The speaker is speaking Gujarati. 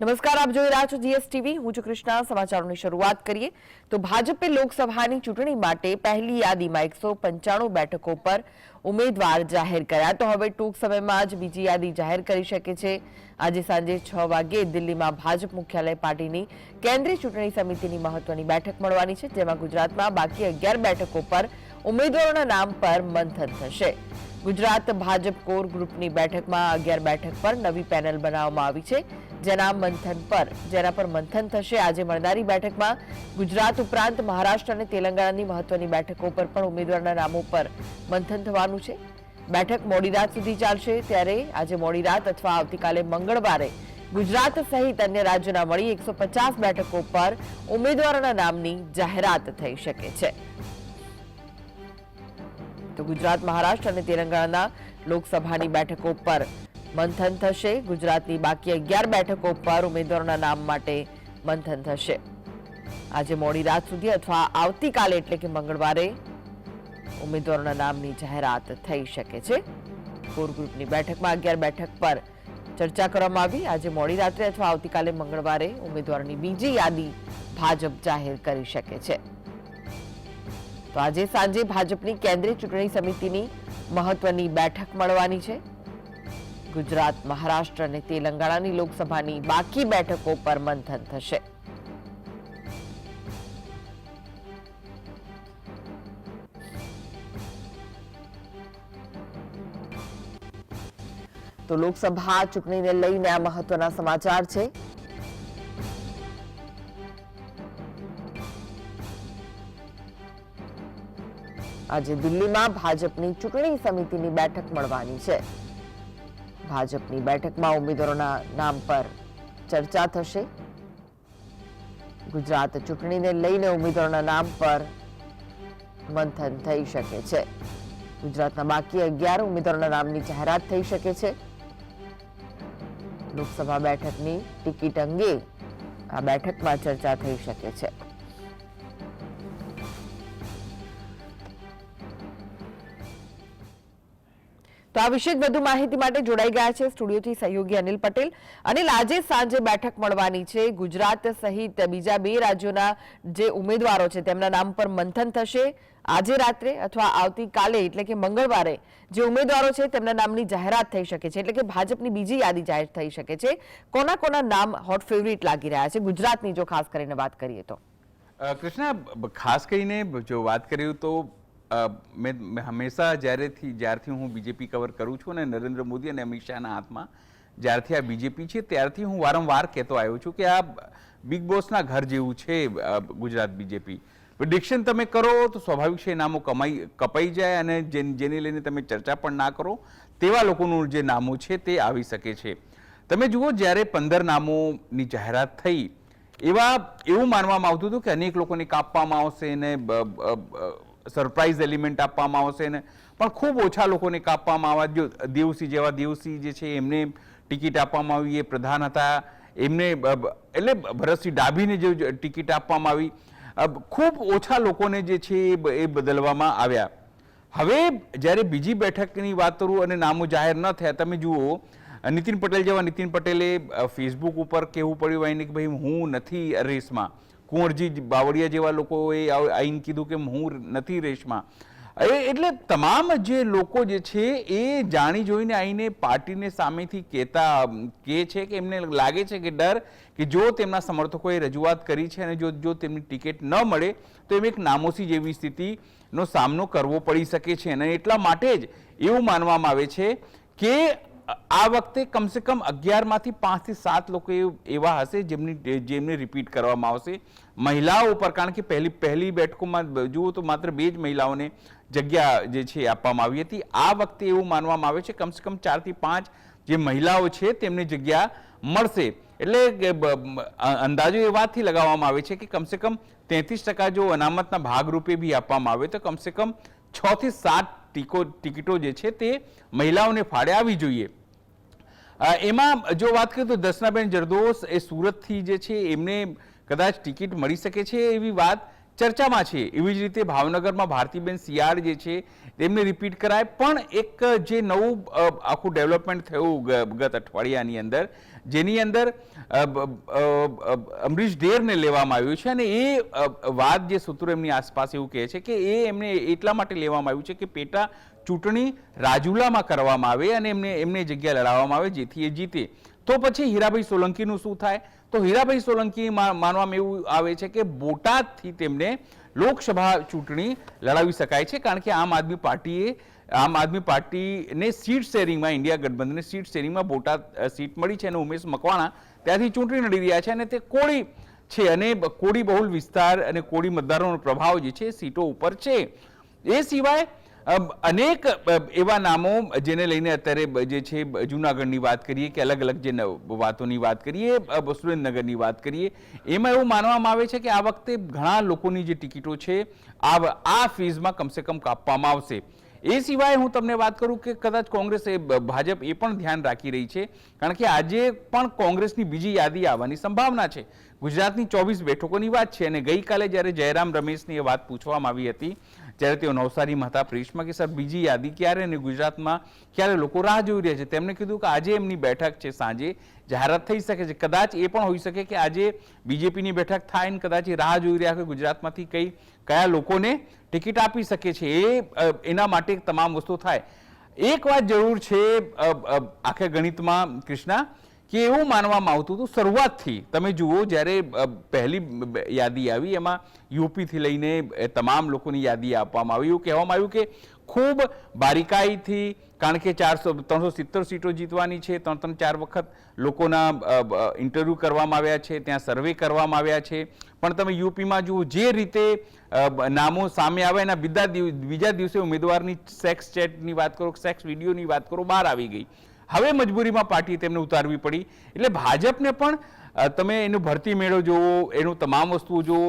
નમસ્કાર, આપ જોઈ રહ્યા છો જીએસટીવી. હું છું કૃષ્ણા. સમાચારોની શરૂઆત કરીએ. તો ભાજપે લોકસભાની ચૂંટણી માટે પહેલી યાદીમાં એકસો પંચાણું બેઠકો પર ઉમેદવાર જાહેર કર્યા. તો હવે ટૂંક સમયમાં જ બીજી યાદી જાહેર કરી શકે છે. આજે સાંજે છ વાગ્યે દિલ્હીમાં ભાજપ મુખ્યાલય પાર્ટીની કેન્દ્રીય ચૂંટણી સમિતિની મહત્વની બેઠક મળવાની છે, જેમાં ગુજરાતમાં બાકી અગિયાર બેઠકો પર ઉમેદવારોના નામ પર મંથન થશે. ગુજરાત ભાજપ કોર ગ્રુપની બેઠકમાં અગિયાર બેઠક પર નવી પેનલ બનાવવામાં આવી છે. જેના મંથન પર, જેના પર મંથન થશે. આજે મળનારી બેઠકમાં ગુજરાત ઉપરાંત મહારાષ્ટ્ર અને તેલંગાણાની મહત્વની બેઠકો પર પણ ઉમેદવારના નામો પર મંથન થવાનું છે. બેઠક મોડી રાત સુધી ચાલશે. ત્યારે આજે મોડી રાત અથવા આવતીકાલે મંગળવારે ગુજરાત સહિત અન્ય રાજ્યોના મળી એકસો પચાસ બેઠકો પર ઉમેદવારોના નામની જાહેરાત થઈ શકે છે. તો ગુજરાત, મહારાષ્ટ્ર અને તેલંગાણાના લોકસભાની બેઠકો પર મંથન થશે. ગુજરાતની બાકી અગિયાર બેઠકો પર ઉમેદવારોના નામ માટે મંથન થશે. આજે મોડી રાત સુધી અથવા આવતીકાલે એટલે કે મંગળવારે ઉમેદવારોના નામની જાહેરાત થઈ શકે છે. કોર ગ્રુપની બેઠકમાં અગિયાર બેઠક પર ચર્ચા કરવામાં આવી. આજે મોડી રાત્રે અથવા આવતીકાલે મંગળવારે ઉમેદવારોની બીજી યાદી ભાજપ જાહેર કરી શકે છે. તો આજે સાંજે ભાજપની કેન્દ્રીય ચૂંટણી સમિતિની મહત્વની બેઠક મળવાની છે. ગુજરાત, મહારાષ્ટ્ર અને તેલંગાણાની લોકસભાની બાકી બેઠકો પર મંથન થશે. તો લોકસભા ચૂંટણીને લઈને આ મહત્વના સમાચાર છે. આજે દિલ્હીમાં ભાજપની ચૂંટણી સમિતિની બેઠક મળવાની છે. ભાજપની બેઠકમાં ઉમેદવારોના નામ પર ચર્ચા થશે. ગુજરાત ચૂંટણીને લઈને ઉમેદવારોના નામ પર મંથન થઈ શકે છે. ગુજરાતના બાકી અગિયાર ઉમેદવારોના નામની જાહેરાત થઈ શકે છે. લોકસભા બેઠકની ટિકિટ અંગે આ બેઠકમાં ચર્ચા થઈ શકે છે. તો આ વિશે વધુ માહિતી માટે જોડાઈ ગયા છે સ્ટુડિયોથી સહયોગી અનિલ પટેલ. અનિલ, આજે સાંજે બેઠક મળવાની છે. ગુજરાત સહિત બીજા બે રાજ્યોના જે ઉમેદવારો છે તેમના નામ પર મંથન થશે. આજે રાત્રે અથવા આવતીકાલે, એટલે કે મંગળવારે, જે ઉમેદવારો છે તેમના નામની જાહેરાત થઈ શકે છે, એટલે કે ભાજપની બીજી યાદી જાહેર થઈ શકે છે. કોના કોના નામ હોટ ફેવરિટ લાગી રહ્યા છે? ગુજરાતની જો ખાસ કરીને વાત કરીએ તો. કૃષ્ણ, ખાસ કરીને જો વાત કરીએ તો મેં હંમેશા જ્યારેથી, જ્યારથી હું બીજેપી કવર કરું છું અને નરેન્દ્ર મોદી અને અમિત શાહના હાથમાં જ્યારથી આ બીજેપી છે, ત્યારથી હું વારંવાર કહેતો આવ્યો છું કે આ બિગ બોસના ઘર જેવું છે ગુજરાત બીજેપી પ્રિડિક્શન તમે કરો તો સ્વાભાવિક છે નામો કમાઈ, કપાઈ જાય અને જેને લઈને તમે ચર્ચા પણ ના કરો, તેવા લોકોનું જે નામો છે તે આવી શકે છે. તમે જુઓ જ્યારે પંદર નામોની જાહેરાત થઈ, એવા એવું માનવામાં આવતું હતું કે અનેક લોકોને કાપવામાં આવશે ને સરપ્રાઇઝ એલિમેન્ટ આપવામાં આવશે ને પણ ખૂબ ઓછા લોકોને કાપવામાં આવ્યા જો દેવસિંહ જેવા દેવસિંહ જે છે એમને ટિકિટ આપવામાં આવી, એ પ્રધાન હતા. એમને એટલે ભરતસિંહ ડાભીને જે ટિકિટ આપવામાં આવી. ખૂબ ઓછા લોકોને જે છે એ બદલવામાં આવ્યા. હવે જ્યારે બીજી બેઠકની વાત કરું અને નામો જાહેર ન થયા, તમે જુઓ, નીતિન પટેલ જેવા નીતિન પટેલે ફેસબુક ઉપર કહેવું પડ્યું હોય ને કે ભાઈ, હું નથી રેસમાં કુંવરજી બાવળિયા જેવા લોકોએ આઈને કીધું કે હું નથી રેસમાં એટલે તમામ જે લોકો જે છે એ જાણી જોઈને આવીને પાર્ટીને સામેથી કહેતા, કહે છે કે એમને લાગે છે કે ડર કે જો તેમના સમર્થકોએ રજૂઆત કરી છે અને જો જો તેમની ટિકિટ ન મળે, તો એમ એક નામોસી જેવી સ્થિતિનો સામનો કરવો પડી શકે છે. અને એટલા માટે જ એવું માનવામાં આવે છે કે આ વખતે કમસે કમ અગિયારમાંથી પાંચથી સાત લોકો એવા હશે જેમની જેમને રિપીટ કરવામાં આવશે. મહિલાઓ ઉપર, કારણ કે પહેલી પહેલી બેઠકોમાં જુઓ તો માત્ર બે જ મહિલાઓને જગ્યા જે છે આપવામાં આવી હતી. આ વખતે એવું માનવામાં આવે છે કમસે કમ ચારથી પાંચ જે મહિલાઓ છે તેમને જગ્યા મળશે. એટલે અંદાજો એ વાતથી લગાવવામાં આવે છે કે કમસે કમ તેત્રીસ ટકા જો અનામતના ભાગરૂપે બી આપવામાં આવે તો કમસે કમ છથી સાત ટીકો ટિકિટો જે છે તે મહિલાઓને ફાળે આવી જોઈએ. એમાં જો વાત કરીએ તો દર્શનાબેન જરદોસ એ સુરતથી જે છે એમને કદાચ ટિકિટ મળી શકે છે એવી વાત ચર્ચામાં છે. એવી જ રીતે ભાવનગરમાં ભારતીબેન સિયાળ જે છે તેમને રિપીટ કરાય. પણ એક જે નવું આખું ડેવલપમેન્ટ થયું ગત અઠવાડિયાની અંદર જેની અંદર અમરીશ ડેરને લેવામાં આવ્યું છે અને એ વાત જે સૂત્રો એમની આસપાસ એવું કહે છે કે એ એમને એટલા માટે લેવામાં આવ્યું છે કે પેટા ચૂંટણી રાજુલામાં કરવામાં આવે અને એમને એમને જગ્યા લડાવવામાં આવે જેથી એ જીતે. તો પછી હીરાભાઈ સોલંકીનું શું થાય? તો હીરાભાઈ સોલંકી માનવામાં એવું આવે છે કે બોટાદથી તેમને લોકસભા ચૂંટણી લડાવી શકાય છે કારણ કે આમ આદમી પાર્ટીએ આમ આદમી પાર્ટીને સીટ શેરિંગમાં, ઇન્ડિયા ગઠબંધનને સીટ શેરિંગમાં બોટાદ સીટ મળી છે અને ઉમેશ મકવાણા ત્યાંથી ચૂંટણી લડી રહ્યા છે અને તે કોળી છે અને કોળી બહુલ વિસ્તાર અને કોળી મતદારોનો પ્રભાવ જે છે સીટો ઉપર છે. એ સિવાય અનેક એવા નામો જેને લઈને અત્યારે જે છે જૂનાગઢની વાત કરીએ કે અલગ અલગ જે વાતોની વાત કરીએ સુરેન્દ્રનગરની વાત કરીએ, એમાં એવું માનવામાં આવે છે કે આ વખતે ઘણા લોકોની જે ટિકિટો છે, આ આ ફીઝમાં કમસે કમ કાપવામાં આવશે. એ સિવાય હું તમને વાત કરું કે કદાચ કોંગ્રેસ એ ભાજપ એ પણ ધ્યાન રાખી રહી છે, કારણ કે આજે પણ કોંગ્રેસની બીજી યાદી આવવાની સંભાવના છે. ગુજરાતની ચોવીસ બેઠકોની વાત છે અને ગઈકાલે જ્યારે જયરામ રમેશની એ વાત પૂછવામાં આવી હતી જ્યારે તેઓ નવસારીમાં હતા પ્રેસમાં કે, સર, બીજી યાદી ક્યારે અને ગુજરાતમાં ક્યારે લોકો રાહ જોઈ રહ્યા છે? તેમણે કીધું કે આજે એમની બેઠક છે સાંજે, જાહેરાત થઈ શકે છે. કદાચ એ પણ હોઈ શકે કે આજે બીજેપીની બેઠક થાય ને કદાચ એ રાહ જોઈ રહ્યા કે ગુજરાતમાંથી કઈ, કયા લોકોને ટિકિટ આપી શકે છે, એ એના માટે તમામ વસ્તુ થાય. એક વાત જરૂર છે આખા ગણિતમાં, કૃષ્ણા કે એવું માનવામાં આવતું હતું શરૂઆતથી. તમે જુઓ, જ્યારે પહેલી યાદી આવી, એમાં યુપીથી લઈને તમામ લોકોની યાદી આપવામાં આવી. એવું કહેવામાં આવ્યું કે ખૂબ બારીકાઈથી, કારણ કે ચારસો, ત્રણસો સિત્તેર સીટો જીતવાની છે, ત્રણ ત્રણ, ચાર વખત લોકોના ઇન્ટરવ્યૂ કરવામાં આવ્યા છે, ત્યાં સર્વે કરવામાં આવ્યા છે. પણ તમે યુપીમાં જુઓ, જે રીતે નામો સામે આવે, એના બીજા દિવસે ઉમેદવારની સેક્સ ચેટની વાત કરો, સેક્સ વિડીયોની વાત કરો, બહાર આવી ગઈ. હવે મજબૂરીમાં પાર્ટી તેમને ઉતારવી પડી. એટલે ભાજપને પણ તમે એનું ભરતી મેળો જોવો એનું તમામ વસ્તુઓ જોવો